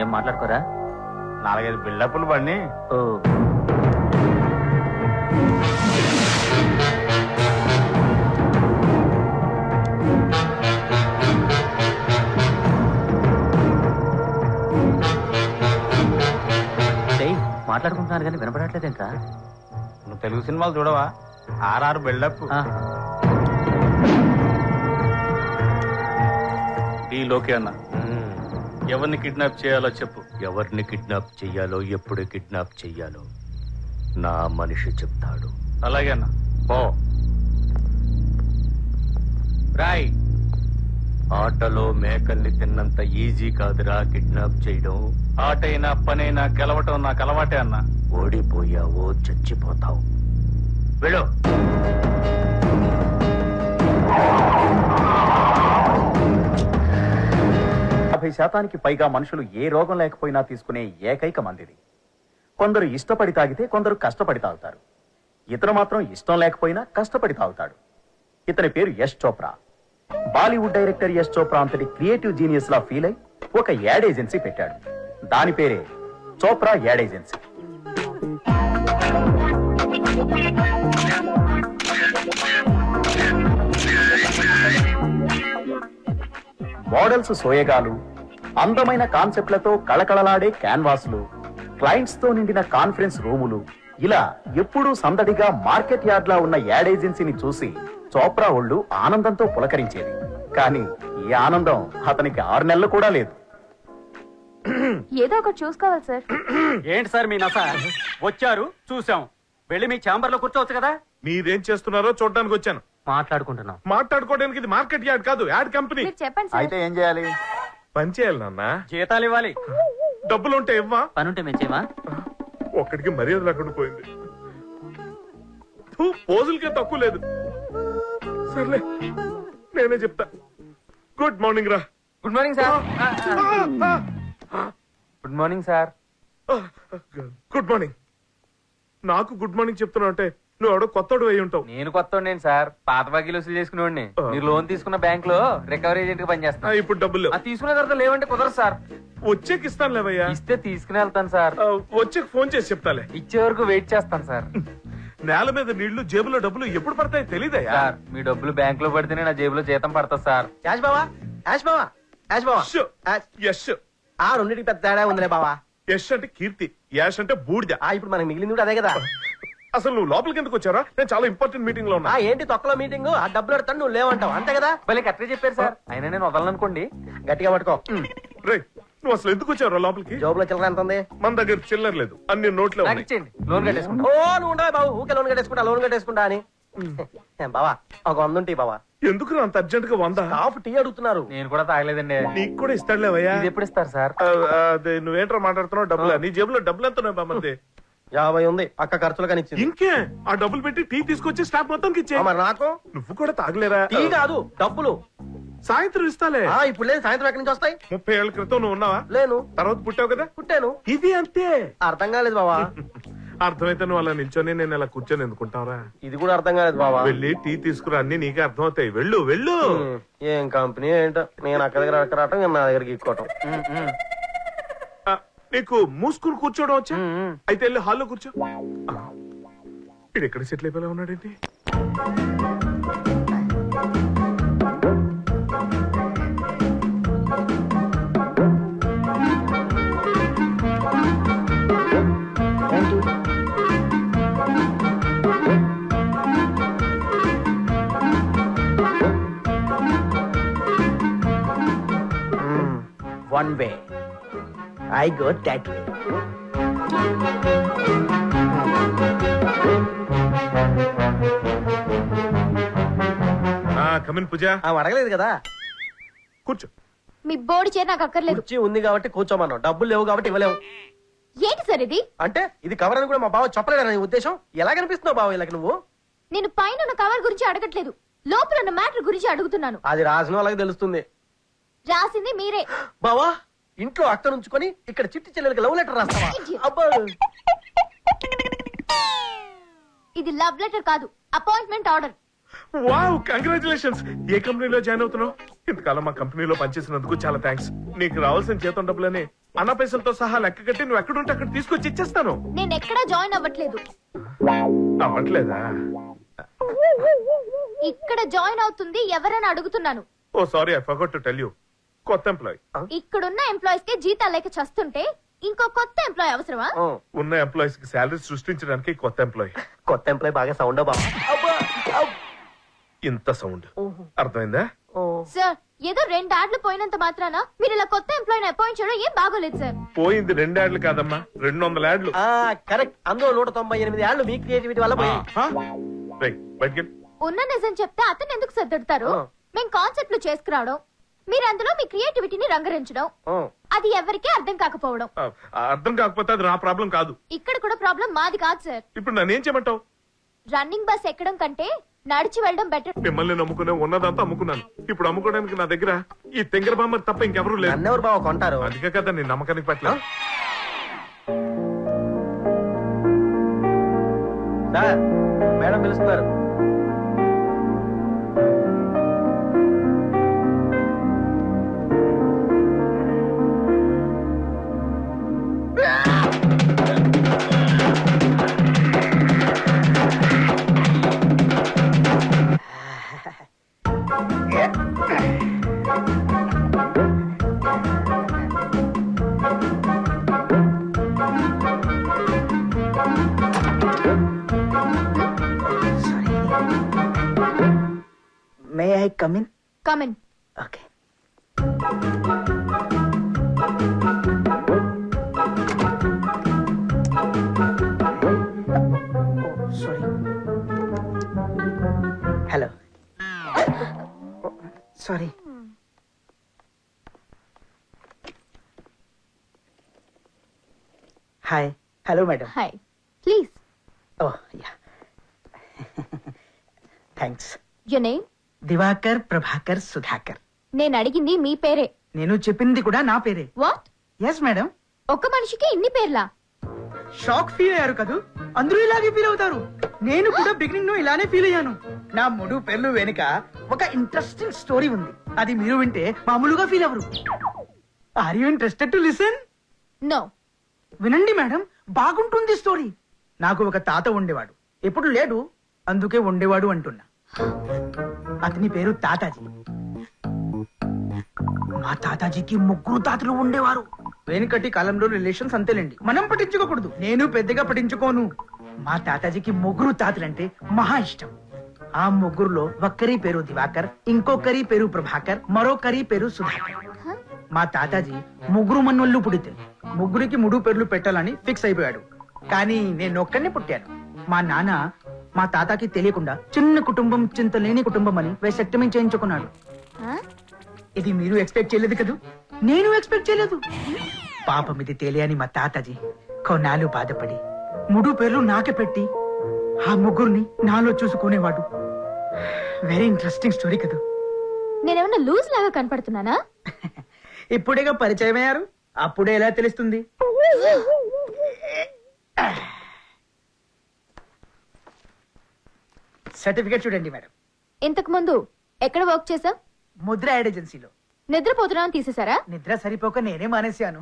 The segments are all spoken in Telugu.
ఏం మాట్లాడుకోరా? నాలుగైదు బిల్డప్లు పడిని ఓ. డేయ్, మాట్లాడుకుంటున్నారు కానీ వినపడట్లేదేంట్రా నువ్వు తెలుగు సినిమాలు చూడవా? RR buildup. ఈ లోకే అన్న. ఎవరిని కిడ్నాప్ చేయాలో చెప్పు. ఎవరిని కిడ్నాప్ చెయ్యాలో ఎప్పుడు కిడ్నాప్ చెయ్యాలో నా మనిషి చెప్తాడు. అలాగే అన్న. పో. రాయ్. ఆటలో మేకల్ని తిన్నంత ఈజీ కాదురా కిడ్నాప్ చేయడం. ఆటైనా పనైనా గెలవటం నాకు అలవాటే అన్న. ఓడిపోయావో చచ్చిపోతావు. వెళ్ళు. యాభై శాతానికి పైగా మనుషులు ఏ రోగం లేకపోయినా తీసుకునే ఏకైక మందిది. కొందరు ఇష్టపడి తాగితే కొందరు కష్టపడి తాగుతారు. ఇతను మాత్రం ఇష్టం లేకపోయినా కష్టపడి తాగుతాడు. ఇతని పేరు యశ్ చోప్రా. బాలీవుడ్ డైరెక్టర్ యశ్ చోప్రా అంతటి క్రియేటివ్ జీనియస్ లా ఫీల్ అయి ఒక యాడ్ ఏజెన్సీ పెట్టాడు. దాని పేరే చోప్రా యాడ్ ఏజెన్సీ. మోడల్స్ సోయగాలు అందమైన కాన్సెప్ట్లతో కళకళలాడే క్యాన్వాస్లు క్లయింట్స్తో నిండిన కాన్ఫరెన్స్ రూములు. ఇలా ఎప్పుడూ సందడిగా మార్కెట్ యార్డ్ లా ఉన్న యాడ్ ఏజెన్సీని చూసి చోప్రా ఒళ్ళు ఆనందంతో పులకరించేది. కానీ ఈ ఆనందం అతనికి ఆరు నెలలు కూడా లేదు. ఏదో ఒకటి చూసుకోవాలి సార్. ఏంటి సార్ మీ నస? వచ్చారు చూసాం. వెళ్ళి మీ ఛాంబర్లో కూర్చోవచ్చు కదా? మీరేం చేస్తున్నారో చూడడానికి వచ్చాను. మాట్లాడుకుంటున్నాం. మాట్లాడుకోవడానికి ఇది మార్కెట్ యార్డ్ కాదు యాడ్ కంపెనీ. మీరు చెప్పండి సార్. అయితే ఏం చేయాలి? పని చేయాలి నాన్న. జీతాలు ఇవ్వాలి. డబ్బులు ఉంటే ఇవ్వా? పనుంటే మెచ్చేమా ఒక్కడికి మర్యాద లేకుండా పోయింది. పోజులకే తక్కువ లేదు. సర్లే నేనే చెప్తా. గుడ్ మార్నింగ్ రా. Good morning sir. Good morning sir. Good morning. నాకు గుడ్ మార్నింగ్ చెప్తున్నావు అంటే నువ్వు కొత్తడు అయి ఉంటావు. నేను కొత్త సార్. పాత బాకీలు వసూలు చేసుకునేవాడిని. మీరు లోన్ తీసుకున్న బ్యాంక్లో రికవరీ ఏజెంట్గా పనిచేస్తాను ఇప్పుడు డబ్బులు తీసుకున్న తర్వాత లేవంటే కుదరదు సార్. వచ్చేకి ఇస్తాను లేవయ్యా. ఇస్తే తీసుకుని వెళ్తాను సార్. వచ్చేకి ఫోన్ చేసి చెప్తాలే. ఇచ్చే వరకు వెయిట్ చేస్తాను సార్. నేల మీద నీళ్ళు జేబులో డబ్బులు ఎప్పుడు పడతాయి తెలీదయ్యా. సార్ మీ డబ్బులు బ్యాంక్లో పడితేనే నా జేబులో జీతం పడుతుంది సార్. యాష్ బావా యాష్ బావా యాష్ బావా. యాష్. యష్. ఆ రెండింటికి పెద్ద తేడా ఉందిలే బావా. యష్ అంటే కీర్తి యాష్ అంటే బూడిద. ఆ ఇప్పుడు మనకి మిగిలింది కూడా అదే కదా. అసలు నువ్వు లోపలికి ఎందుకు వచ్చారా? నేను చాలా ఇంపార్టెంట్ మీటింగ్లో ఉన్నా. ఆ ఏంటి తొక్కలో మీటింగ్ ఆ డబ్బులు ఎడతాను నువ్వు లేవంటావు అంతే కదా? భలే కరెక్ట్గా చెప్పారు సార్. అయినా నేను వదలనుకోండి. గట్టిగా పట్టుకో. రే నువ్వు అసలు ఎందుకు వచ్చావు లోపలికి? జోబులో చిల్లర ఎంత ఉంది? మన దగ్గర చిల్లర లేదు. అన్ని నోట్లే నాకు ఉన్నాయి. ఇచ్చేయండి. లోన్ కట్టేసుకుంటా. ఓ నువ్వు ఉండవే బాబు. ఊకే లోన్ కట్టేసుకుంటా లోన్ కట్టేసుకుంటా అని. బావా ఒక వంద ఉంటాయి బావా. ఎందుకు అంత అర్జెంట్గా వంద? కాఫ్ టీ అడుగుతున్నారు. నేను కూడా తాగలేదండి. నీకు కూడా ఇస్తాడులేవయ్యా ఇది ఎప్పుడు ఇస్తారు సార్? ఆ, ఆ, అదే నువ్వేంట్రా మాట్లాడుతున్నావు డబ్బులు? నీ జేబులో డబ్బులు ఎంత ఉన్నాయి బామ్మది యాభై ఉంది. అక్క ఖర్చులు కానీ ఇచ్చింది ఇంకే? ఆ డబ్బులు పెట్టి టీ తీసుకొచ్చి స్టాఫ్ మొత్తం ఇచ్చే మరి నాకు? నువ్వు కూడా తాగలేరా? టీ కాదు డబ్బులు. సాయంత్రం ఇస్తాలే. ఆ ఇప్పుడు లేదు. సాయంత్రం ఎక్కడి నుంచి వస్తాయి? ముప్పై ఏళ్ళ క్రితం నువ్వు ఉన్నావా? లేను. తర్వాత పుట్టావు కదా? పుట్టాను. ఇది అంతే. అర్థం కాలేదు బావా. అర్థమైతే నువ్వు అలా నిల్చొని నేను ఇలా కూర్చొని ఎందుకుంటావురా? ఇది కూడా అర్థం కాలేదు బావా. వెళ్ళి టీ తీసుకురా. అన్ని నీకే అర్థమవుతాయి. వెళ్ళు వెళ్ళు. ఉమ్, ఏం కంపెనీ ఏంటో? నేను అక్క దగ్గర అక్క రావటం నా దగ్గరికి ఇక్కోవటం ఆ, నీకు మూసుకుని కూర్చోవడం వచ్చా? అయితే వెళ్ళి హాల్లో కూర్చో. ఎక్కడ సెటిల్ అయిపోయినా ఉన్నాడేంటి one way. I go that way ఆ కమిన్ పూజ. అడగలేదు కదా? కూర్చో. మీ బోర్డు చేరి నాకు అక్కర్లేదు. కుర్చీ ఉంది కాబట్టి కూర్చోమన్నావు. డబ్బులు లేవు కాబట్టి ఇవ్వలేవు. ఏంటి సార్ ఇది? అంటే ఇది కవర్ అని కూడా మా బావ చెప్పలేడు నీ ఉద్దేశం? ఎలా కనిపిస్తున్నావు బావ ఇలా నువ్వు? నేను పైన ఉన్న కవర్ గురించి అడగట్లేదు. లోపల ఉన్న మ్యాటర్ గురించి అడుగుతున్నాను. అది రాసిన వాళ్ళకి తెలుస్తుంది. రాసింది మీరే. బావా ఇంట్లో అక్క నుంచుకొని ఇక్కడ చిట్టి చెల్లెలకి లవ్ లెటర్ రాస్తావా? అబ్బా. ఇది లవ్ లెటర్ కాదు అపాయింట్మెంట్ ఆర్డర్ వావ్ కంగ్రాచులేషన్స్ ఏ కంపెనీలో జాయిన్ అవుతున్నావు? ఇంతకాలం మా కంపెనీలో పనిచేసినందుకు చాలా థ్యాంక్స్ నీకు రావాల్సిన జీతం డబ్బులని అన్న పైసలతో సహా లెక్క కట్టి నువ్వు ఎక్కడుంటే అక్కడ తీసుకొచ్చి ఇచ్చేస్తాను. నేను ఎక్కడా జాయిన్ అవ్వట్లేదు. అవ్వట్లేదా? ఇక్కడ జాయిన్ అవుతుంది ఎవరని అడుగుతున్నాను. ఓ sorry I forgot to tell you కొత్త ఎంప్లాయ్ ఇక్కడున్న ఎంప్లాయీస్కి జీతాలు లేక చస్తుంటే ఇంకో కొత్త ఎంప్లాయీ అవసరమా? ఉన్న ఎంప్లాయీస్కి శాలరీ సృష్టించడానికి కొత్త ఎంప్లాయ్ కొత్త ఎంప్లాయ్ బాగా సౌండ్ అవ్. ఇంత సౌండ్ అర్థమైందా. సార్ ఏదో రెండు యాడ్లు పోయినంత మాత్రాన మీరు ఇలా కొత్త ఎంప్లాయీని అపాయింట్ చేయడం ఏం బాగోలేదు సార్ పోయింది రెండు యాడ్లు కాదమ్మా రెండు వందల యాడ్లు ఆ కరెక్ట్ అందులో నూట తొంభై ఎనిమిది ఏళ్ళు మీ క్రియేటివిటీ వల్ల ఉన్న నిజం చెప్తే అతను ఎందుకు సర్దుడతారు ఆ. మేం కాన్సెప్ట్లు చేసుకురావడం మీరు అందులో మీ క్రియేటివిటీని రంగరించడం. అది ఎవరికీ అర్థం కాకపోవడం. అర్థం కాకపోతే అది నా ప్రాబ్లం కాదు. ఇక్కడ కూడా ప్రాబ్లం మాది కాదు సార్. ఇప్పుడు నన్ను ఏం చేయమంటావు? రన్నింగ్ బస్ ఎక్కడం కంటే నడిచి వెళ్ళడం బెటర్. మిమ్మల్ని నమ్ముకునే ఉన్నదంతా అమ్ముకున్నాను. ఇప్పుడు అమ్ముకోవడానికి నా దగ్గర ఈ తెంగర బామ్మ తప్ప ఇంకెవరూ లేరు. నన్నెవరు బావ కొంటారు? అందుకే కదా నేను నమ్మకానికి సార్ మేడం పిలుస్తున్నారు. come in? Come in. Okay. Oh, sorry. Hello. Sorry. Hi. Hello, madam. Hi. Please. Oh, yeah. Thanks. Your name? Divakar Prabhakar Sudhakar. నేను అడిగింది మీ పేరే. నేను చెప్పింది కూడా నా పేరే. వాట్ ఎస్ మేడం ఒక్క మనిషికి ఇన్ని పేర్లా? షాక్ ఫీల్ అయ్యారు కదూ? అందరూ ఇలాగే ఫీల్ అవుతారు. నేను కూడా బిగినింగ్లో ఇలానే ఫీల్ అయ్యాను. నా మూడు పేర్లు వెనుక ఒక ఇంట్రెస్టింగ్ స్టోరీ ఉంది. అది మీరు వింటే మామూలుగా ఫీల్ అవ్వరు. Are you interested to listen no వినండి మేడం బాగుంటుంది స్టోరీ నాకు ఒక తాత ఉండేవాడు. ఎప్పుడు లేడు? అందుకే ఉండేవాడు అంటున్నా. అతని పేరు తాతాజీ. మా తాతాజీకి ముగ్గురు తాతలు ఉండేవారు. వెనుకటి కాలంలో రిలేషన్స్ అంతేలేండి. మనం పట్టించుకోకూడదు. నేను పెద్దగా పట్టించుకోను. మా తాతాజీకి ముగ్గురు తాతలంటే మహా ఇష్టం. ఆ ముగ్గురులో ఒక్కరి పేరు దివాకర్ ఇంకొకరి పేరు ప్రభాకర్ మరొకరి పేరు సుధాకర్. మా తాతాజీ ముగ్గురు మన్నోళ్ళు పుడితే ముగ్గురికి మూడు పేర్లు పెట్టాలని ఫిక్స్ అయిపోయాడు. కానీ నేను ఒక్కడినే పుట్టాను. మా నాన్న మా తాతకి తెలియకుండా చిన్న కుటుంబం చింత లేని కుటుంబం అని వేసెక్టమీ చేయించుకున్నాడు. ఇది మీరు ఎక్స్పెక్ట్ చేయలేదు కదూ? నేను ఎక్స్పెక్ట్ చేయలేదు. పాపం ఇది తెలియని మా తాతాజీ. కొన్నాళ్ళు బాధపడి మూడు పేర్లు నాకే పెట్టి ఆ ముగ్గురిని నాలో చూసుకునేవాడు. వెరీ ఇంట్రెస్టింగ్ స్టోరీ కదూ. నేనేమన్నా లూజ్ లాగా కనపడుతున్నానా? ఇప్పుడేగా పరిచయం అయ్యారు అప్పుడే ఎలా తెలుస్తుంది? సర్టిఫికేట్ చూడండి మేడం. ఇంతకు ముందు ఎక్కడ వర్క్ చేసా ముద్ర యాడ్ ఏజెన్సీలో. నిద్రపోతున్నావు తీసేసారా నిద్ర సరిపోక నేనే మానేశాను.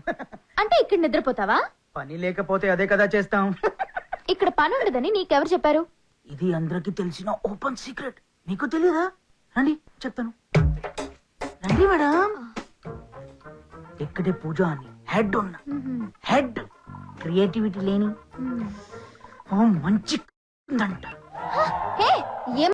అంటే ఇక్కడ నిద్రపోతావా? పని లేకపోతే అదే కదా చేస్తాం. ఇక్కడ పని ఉండదని నీకెవరు చెప్పారు? ఇది అందరికి తెలిసిన ఓపెన్ సీక్రెట్. మీకు తెలియదా రండి చెప్తాను. రండి మేడం. ఇక్కడే పూజ అని హెడ్ ఉన్న. హెడ్. క్రియేటివిటీ లేని. ఓ మంచి ఉందంట హే ఏం